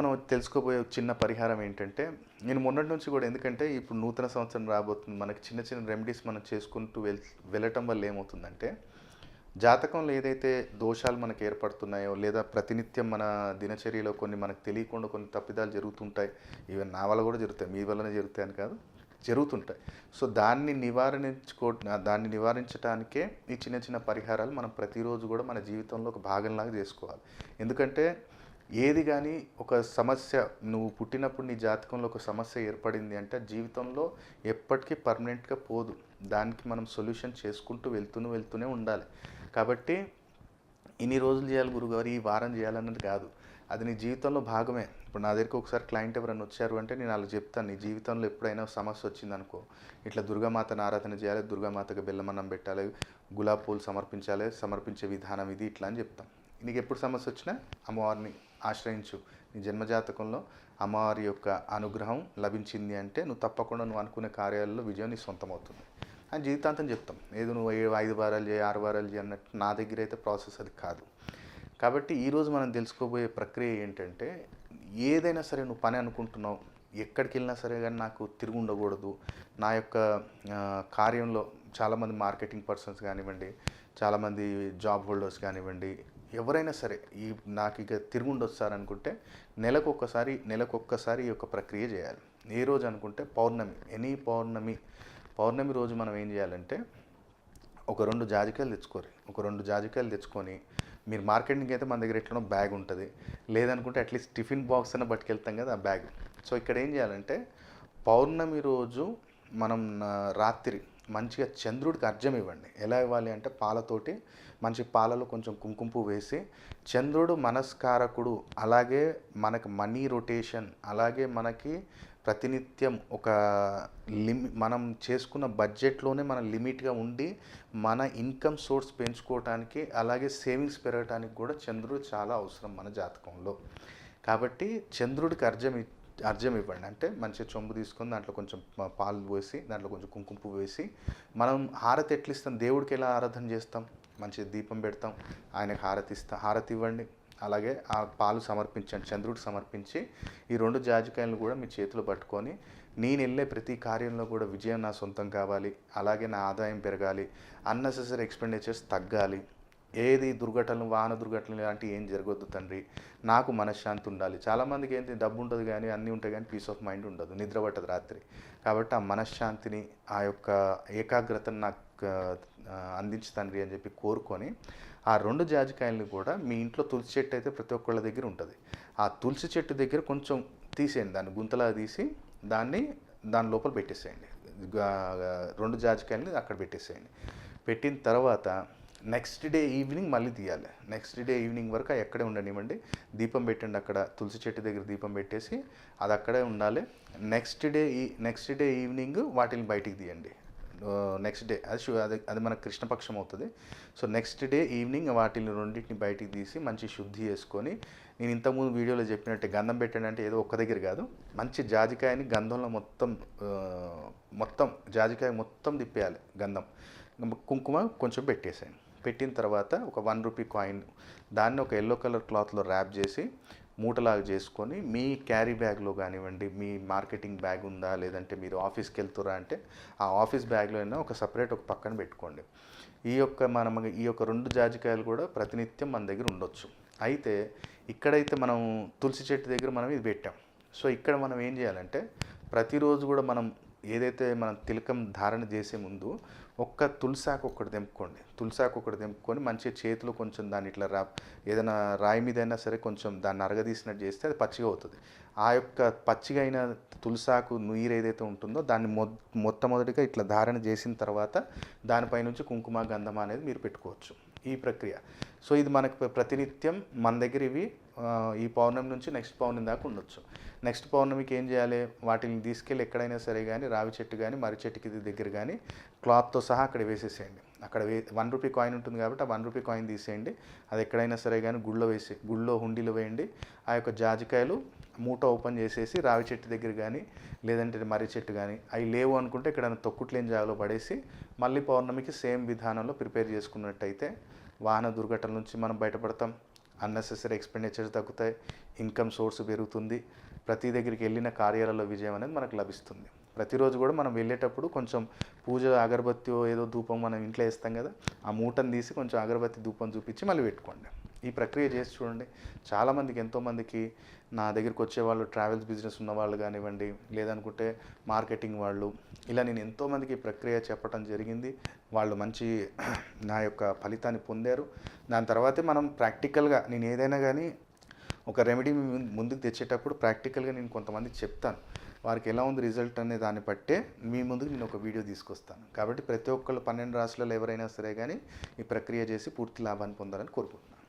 మనం తెలుసుకోబోయే చిన్న పరిహారం ఏంటంటే నేను మొన్నటి నుంచి కూడా ఎందుకంటే ఇప్పుడు నూతన సంవత్సరం రాబోతుంది మనకి చిన్న చిన్న రెమెడీస్ మనం చేసుకుంటూ వెల్ వెళ్ళటం వల్ల ఏమవుతుందంటే జాతకంలో ఏదైతే దోషాలు మనకు ఏర్పడుతున్నాయో లేదా ప్రతినిత్యం మన దినచర్యలో కొన్ని మనకు తెలియకుండా కొన్ని తప్పిదాలు జరుగుతుంటాయి ఈవెన్ నా వల్ల కూడా జరుగుతాయి మీ వల్లనే జరుగుతాయి అని కాదు జరుగుతుంటాయి. సో దాన్ని నివారించుకో దాన్ని నివారించడానికే ఈ చిన్న చిన్న పరిహారాలు మనం ప్రతిరోజు కూడా మన జీవితంలో ఒక భాగంలాగా చేసుకోవాలి. ఎందుకంటే ఏది కానీ ఒక సమస్య నువ్వు పుట్టినప్పుడు నీ జాతకంలో ఒక సమస్య ఏర్పడింది అంటే జీవితంలో ఎప్పటికీ పర్మనెంట్గా పోదు. దానికి మనం సొల్యూషన్ చేసుకుంటూ వెళ్తూనే వెళ్తూనే ఉండాలి. కాబట్టి ఇన్ని రోజులు చేయాలి గురుగారు ఈ వారం చేయాలన్నది కాదు. అది నీ జీవితంలో భాగమే. ఇప్పుడు నా దగ్గరికి ఒకసారి క్లయింట్ ఎవరైనా వచ్చారు అంటే నేను అలా చెప్తాను నీ జీవితంలో ఎప్పుడైనా సమస్య వచ్చిందనుకో ఇట్లా దుర్గామాతను ఆరాధన చేయాలి దుర్గామాతకు బెల్లమన్నం పెట్టాలి గులాబ్ పూలు సమర్పించాలి సమర్పించే విధానం ఇది ఇట్లా అని చెప్తాం. నీకు ఎప్పుడు సమస్య వచ్చినా అమ్మవారిని ఆశ్రయించు. నీ జన్మజాతకంలో అమ్మవారి యొక్క అనుగ్రహం లభించింది అంటే నువ్వు తప్పకుండా నువ్వు అనుకునే కార్యాలలో విజయం నీ సొంతం అవుతుంది అని జీవితాంతం చెప్తాం. ఏదో నువ్వు ఏ- ఐదు వారాలు చేయి ఆరు వారాలు చేయి అన్నట్టు నా దగ్గర అయితే ప్రాసెస్ అది కాదు. కాబట్టి ఈరోజు మనం తెలుసుకోబోయే ప్రక్రియ ఏంటంటే ఏదైనా సరే నువ్వు పని అనుకుంటున్నావు. ఎక్కడికి వెళ్ళినా సరే కానీ నాకు తిరిగి ఉండకూడదు. నా యొక్క కార్యంలో చాలామంది మార్కెటింగ్ పర్సన్స్ కానివ్వండి చాలామంది జాబ్ హోల్డర్స్ కానివ్వండి ఎవరైనా సరే ఈ నాకు ఇక తిరిగి ఉండొస్తారు అనుకుంటే నెలకు ఒక్కసారి నెలకు ఒక్కసారి ఈ యొక్క ప్రక్రియ చేయాలి. ఏ రోజు అనుకుంటే పౌర్ణమి ఎనీ పౌర్ణమి పౌర్ణమి రోజు మనం ఏం చేయాలంటే ఒక రెండు జాజికాయలు తెచ్చుకోరు ఒక రెండు జాజికాయలు తెచ్చుకొని మీరు మార్కెటింగ్ అయితే మన దగ్గర ఎట్లనో బ్యాగ్ ఉంటుంది. లేదనుకుంటే అట్లీస్ట్ టిఫిన్ బాక్స్ అన్న పట్టుకెళ్తాం కదా ఆ బ్యాగ్. సో ఇక్కడ ఏం చేయాలంటే పౌర్ణమి రోజు మనం రాత్రి మంచిగా చంద్రుడికి అర్జం ఇవ్వండి. ఎలా ఇవ్వాలి అంటే పాలతోటి మంచి పాలలో కొంచెం కుంకుమ వేసి చంద్రుడు మనస్కారకుడు అలాగే మనకు మనీ రొటేషన్ అలాగే మనకి ప్రతినిత్యం ఒక లిమి మనం చేసుకున్న బడ్జెట్లోనే మన లిమిట్గా ఉండి మన ఇన్కమ్ సోర్స్ పెంచుకోవటానికి అలాగే సేవింగ్స్ పెరగటానికి కూడా చంద్రుడు చాలా అవసరం మన జాతకంలో. కాబట్టి చంద్రుడికి అర్జం అర్జం ఇవ్వండి. అంటే మంచిగా చొంబు తీసుకొని దాంట్లో కొంచెం పాలు పోసి దాంట్లో కొంచెం కుంకుమ పువ్వు వేసి మనం హారతి ఎట్లా ఇస్తాం? దేవుడికి ఎలా ఆరాధన చేస్తాం? మంచి దీపం పెడతాం. ఆయనకు హారతి ఇస్తాం హారతి ఇవ్వండి. అలాగే ఆ పాలు సమర్పించండి. చంద్రుడికి సమర్పించి ఈ రెండు జాజికాయలను కూడా మీ చేతిలో పట్టుకొని నేను వెళ్ళే ప్రతి కార్యంలో కూడా విజయం నా సొంతం కావాలి. అలాగే నా ఆదాయం పెరగాలి. అన్నెసెసరీ ఎక్స్పెండిచర్స్ తగ్గాలి. ఏది దుర్ఘటనలు వాహన దుర్ఘటనలు ఇలాంటివి ఏం జరగొద్దు తండ్రి. నాకు మనశ్శాంతి ఉండాలి. చాలామందికి ఏంటి డబ్బు ఉంటుంది కానీ అన్నీ ఉంటాయి కానీ పీస్ ఆఫ్ మైండ్ ఉండదు. నిద్ర పట్టదు రాత్రి. కాబట్టి ఆ మనశ్శాంతిని ఆ యొక్క ఏకాగ్రతను నాకు అందించి అందించు తండ్రి అని చెప్పి కోరుకొని ఆ రెండు జాజికాయలను కూడా మీ ఇంట్లో తులసి చెట్టు అయితే ప్రతి ఒక్కళ్ళ దగ్గర ఉంటుంది. ఆ తులసి చెట్టు దగ్గర కొంచెం తీసేయండి. దాన్ని గుంతలా తీసి దాన్ని దాని లోపల పెట్టేసేయండి. రెండు జాజికాయలని అక్కడ పెట్టేసేయండి. పెట్టిన తర్వాత నెక్స్ట్ డే ఈవినింగ్ మళ్ళీ తీయాలి. నెక్స్ట్ డే ఈవినింగ్ వరకు ఎక్కడే ఉండనివ్వండి. దీపం పెట్టండి అక్కడ. తులసి చెట్టు దగ్గర దీపం పెట్టేసి అది అక్కడే ఉండాలి. నెక్స్ట్ డే ఈ నెక్స్ట్ డే ఈవినింగ్ వాటిని బయటికి తీయండి. నెక్స్ట్ డే అది శు- అది అది మనకు కృష్ణపక్షం అవుతుంది. సో నెక్స్ట్ డే ఈవినింగ్ వాటిని రెండింటిని బయటికి తీసి మంచి శుద్ధి చేసుకొని నేను ఇంతకుముందు వీడియోలో చెప్పినట్టే గంధం పెట్టండి అంటే ఏదో ఒక్క దగ్గర కాదు. మంచి జాజికాయని గంధంలో మొత్తం మొత్తం జాజికాయ మొత్తం తిప్పేయాలి గంధం. కుంకుమ కొంచెం పెట్టేసాను పెట్టిన తర్వాత ఒక వన్ రూపీ కాయిన్ దాన్ని ఒక ఎల్లో కలర్ క్లాత్లో ర్యాప్ చేసి మూటలాగా చేసుకొని మీ క్యారీ బ్యాగ్లో కానివ్వండి మీ మార్కెటింగ్ బ్యాగ్ ఉందా లేదంటే మీరు ఆఫీస్కి వెళ్తురా అంటే ఆ ఆఫీస్ బ్యాగ్లో అయినా ఒక సపరేట్ ఒక పక్కన పెట్టుకోండి. ఈ యొక్క మనం ఈ యొక్క రెండు జాజికాయలు కూడా ప్రతినిత్యం మన దగ్గర ఉండొచ్చు. అయితే ఇక్కడైతే మనం తులసి చెట్టు దగ్గర మనం ఇది పెట్టాం. సో ఇక్కడ మనం ఏం చేయాలంటే ప్రతిరోజు కూడా మనం ఏదైతే మనం తిలకం ధారణ చేసే ముందు ఒక్క తులసాకు ఒకటి తెంపుకోండి. తులసాకు ఒకటి తెంపుకొని మంచిగా చేతిలో కొంచెం దాన్ని ఇట్లా రా ఏదైనా రాయి మీద అయినా సరే కొంచెం దాన్ని అరగదీసినట్టు చేస్తే అది పచ్చిగా అవుతుంది. ఆ యొక్క పచ్చిగా అయిన తులసాకు నీరు ఏదైతే ఉంటుందో దాన్ని మొ మొట్టమొదటిగా ఇట్లా ధారణ చేసిన తర్వాత దానిపై నుంచి కుంకుమ గంధం అనేది మీరు పెట్టుకోవచ్చు. ఈ ప్రక్రియ. సో ఇది మనకు ప్రతినిత్యం మన దగ్గర ఇవి ఈ పౌర్ణమి నుంచి నెక్స్ట్ పౌర్ణమి దాకా ఉండొచ్చు. నెక్స్ట్ పౌర్ణమికి ఏం చేయాలి? వాటిని తీసుకెళ్ళి ఎక్కడైనా సరే కానీ రావి చెట్టు కానీ మర్రి చెట్టుకి దగ్గర కానీ క్లాత్తో సహా అక్కడ వేసేసేయండి. అక్కడ వే వన్ రూపీ కాయిన్ ఉంటుంది కాబట్టి ఆ వన్ రూపీ కాయిన్ తీసేయండి. అది ఎక్కడైనా సరే కానీ గుళ్ళో వేసి గుళ్ళో హుండీలో వేయండి. ఆ యొక్క జాజికాయలు మూట ఓపెన్ చేసేసి రావి చెట్టు దగ్గర కానీ లేదంటే మర్రి చెట్టు కానీ అవి లేవు అనుకుంటే ఇక్కడ తొక్కుట్లేని జాగలో పడేసి మళ్ళీ పౌర్ణమికి సేమ్ విధానంలో ప్రిపేర్ చేసుకున్నట్టయితే వాహన దుర్ఘటనల నుంచి మనం బయటపడతాం. అన్నెసెసరీ ఎక్స్పెండిచర్స్ తగ్గుతాయి ఇన్కమ్ సోర్స్ పెరుగుతుంది ప్రతి దగ్గరికి వెళ్ళిన కార్యాలలో విజయం అనేది మనకు లభిస్తుంది. ప్రతిరోజు కూడా మనం వెళ్ళేటప్పుడు కొంచెం పూజ అగరబత్తి ఏదో ధూపం మనం ఇంట్లో వేస్తాం కదా ఆ మూటను తీసి కొంచెం అగరబత్తి ధూపం చూపించి మళ్ళీ పెట్టుకోండి. ఈ ప్రక్రియ చేసి చూడండి. చాలామందికి ఎంతోమందికి నా దగ్గరికి వచ్చే వాళ్ళు ట్రావెల్స్ బిజినెస్ ఉన్న వాళ్ళు కానివ్వండి లేదనుకుంటే మార్కెటింగ్ వాళ్ళు ఇలా నేను ఎంతోమందికి ఈ ప్రక్రియ చెప్పడం జరిగింది. వాళ్ళు మంచి నా యొక్క ఫలితాన్ని పొందారు. దాని తర్వాతే మనం ప్రాక్టికల్గా నేను ఏదైనా కానీ ఒక రెమెడీ ముందుకు తెచ్చేటప్పుడు ప్రాక్టికల్గా నేను కొంతమందికి చెప్తాను. వారికి ఎలా ఉంది రిజల్ట్ అనే దాన్ని బట్టే మీ ముందుకు నేను ఒక వీడియో తీసుకొస్తాను. కాబట్టి ప్రతి ఒక్కళ్ళు పన్నెండు రాష్ట్రాల్లో ఎవరైనా సరే కానీ ఈ ప్రక్రియ చేసి పూర్తి లాభాన్ని పొందాలని కోరుకుంటున్నాను.